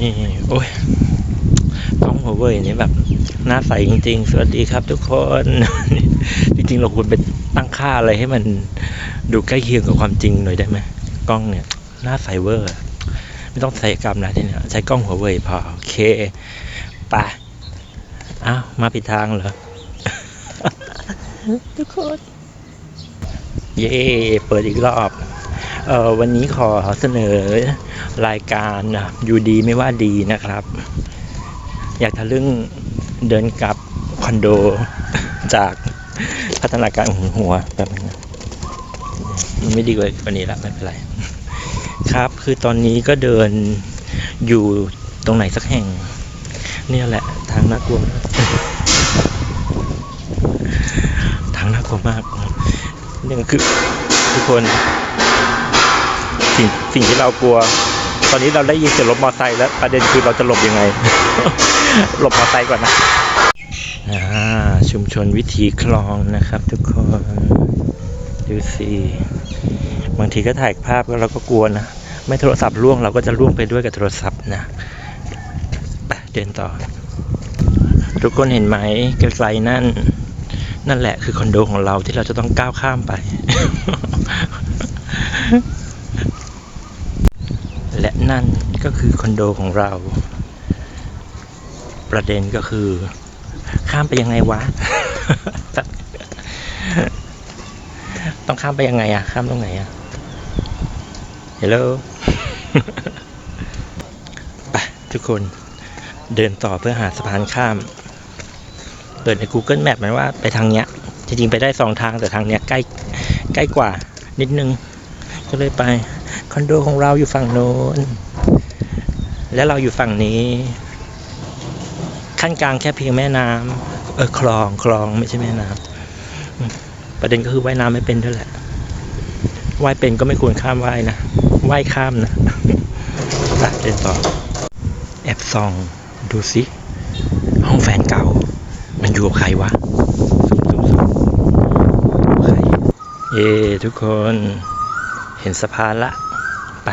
นี่โอ้ยกล้องหัวเว่ยนี่แบบหน้าใสจริง ๆ สวัสดีครับทุกคน จริงๆ เราควรไปตั้งค่าอะไรให้มันดูใกล้เคียงกับความจริงหน่อยได้ไหมกล้องเนี่ย หน้าใสเวอร์ ไม่ต้องใส่กรรมนะที่เนี่ยใช้กล้องหัวเว่ยพอ โอเคไปอ้าว มาผิดทางเหรอ ทุกคน เย่เปิดอีกรอบ เอ่อวันนี้ขอเสนอรายการอยู่ดีไม่ว่าดีนะครับ อยากทะลึ่งเดินกลับคอนโดจากพัฒนาการของหัวแบบนึงนะมันไม่ดีกว่านี้ละไม่เป็นไร ครับคือตอนนี้ก็เดินอยู่ตรงไหนสักแห่ง เนี่ยแหละทางน่ากลัวทางน่ากลัวมากนี่คือทุกคน สิ่งสิ่งที่เรากลัว ตอนนี้เราได้ยินเสียงรถมอเตอร์ไซค์แล้วประเด็นคือเราจะหลบยังไง หลบมอเตอร์ไซค์ก่อนนะชุมชนวิถีคลองนะครับ ทุกคนดูสิบางทีก็ถ่ายภาพแล้วเราก็กลัวนะไม่โทรศัพท์ล่วงเราก็จะล่วงไปด้วยกับโทรศัพท์นะไปเดินต่อ ทุกคนเห็นไหมไกลๆนั่น นั่นแหละคือคอนโดของเราที่เราจะต้องก้าวข้ามไป และนั่นก็คือคอนโดของเรา ประเด็นก็คือ ข้ามไปยังไงวะ ต้องข้ามไปยังไงอะข้ามตรงไหนอะเฮลโลไปทุกคนเดินต่อเพื่อหาสะพานข้าม เปิดใน Google Map มันว่าไปทางเนี้ย จริงๆ ไปได้สองทางแต่ทางเนี้ยใกล้ใกล้กว่านิดนึง ก็เลยไปคอนโดของเราอยู่ฝั่งโน้น และเราอยู่ฝั่งนี้ ขั้นกลางแค่เพียงแม่น้ำเออคลองคลองไม่ใช่แม่น้ำประเด็นก็คือว่ายน้ำไม่เป็นด้วยแหละว่ายเป็นก็ไม่ควรข้ามว่ายนะว่ายข้ามนะไปเดินต่อแอบส่องดูสิห้องแฟนเก่า มันอยู่กับใครวะซุ่มซุ่มซุ่มใครเย้ทุกคน เห็นสะพานละไป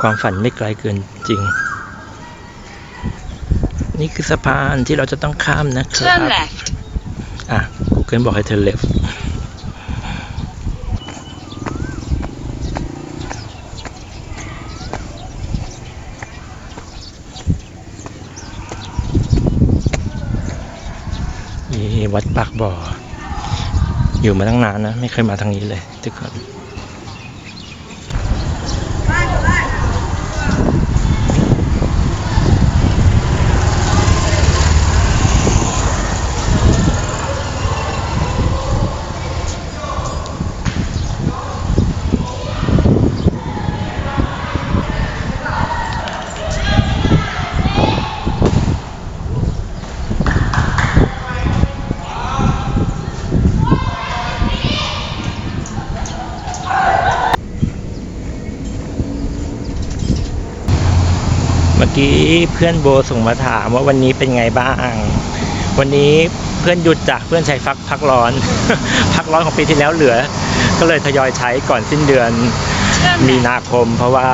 ความฝันไม่ไกลเกินจริง นี่คือสะพานที่เราจะต้องข้ามนะครับ Turn left. อะ Google บอกให้เธอ left นี่วัดปากบ่อ อยู่มาตั้งนานนะ ไม่เคยมาทางนี้เลยทุกคน เมื่อกี้เพื่อนโบส่งมาถามว่าวันนี้เป็นไงบ้าง วันนี้เพื่อนหยุดจากเพื่อนใช้ฟักพักร้อน พักร้อนของปีที่แล้วเหลือ ก็เลยทยอยใช้ก่อนสิ้นเดือน Turn มี left. นาคม เพราะว่า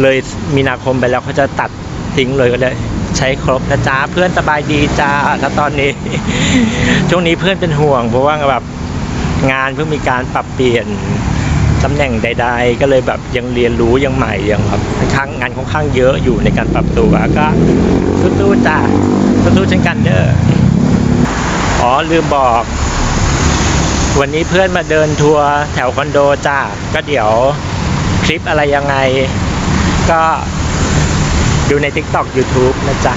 เลยมีนาคมไปแล้วเขาจะตัดทิ้งเลยก็เลยใช้ครบนะจ๊ะเพื่อนสบายดีจ้าถ้าตอนนี้ ช่วงนี้เพื่อนเป็นห่วง เพราะว่าแบบงานเพิ่งมีการปรับเปลี่ยน ตำแหน่งใด ๆ ก็เลยแบบยังเรียนรู้ยังใหม่ยังแบบค่อนข้างงานค่อนข้างเยอะอยู่ในการปรับตัวก็สู้ๆจ้าสู้ๆเช่นกันเด้ออ๋อลืมบอก วันนี้เพื่อนมาเดินทัวร์แถวคอนโดจ้าก็เดี๋ยวคลิปอะไรยังไง ก็ดูใน TikTok YouTube นะจ๊ะ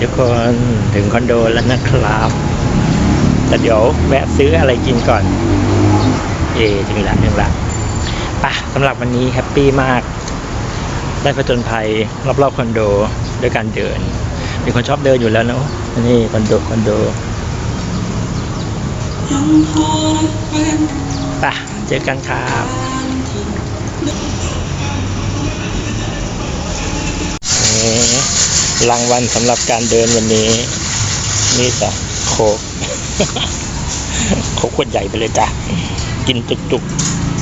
ทุกคนถึงคอนโดแล้วนะครับแต่เดี๋ยวแวะซื้ออะไรกินก่อน เอ้ถึงละถึงละป่ะสำหรับวันนี้แฮปปี้มาก ได้ผจญภัยรอบๆคอนโดด้วยการเดิน มีคนชอบเดินอยู่แล้วเนาะนี่คอนโดคอนโดไปเจอกันครับรางวัลสำหรับการเดินวันนี้ นี่จ้ะโคกโคกขวดใหญ่ไปเลยจ้ะ กินจุกๆ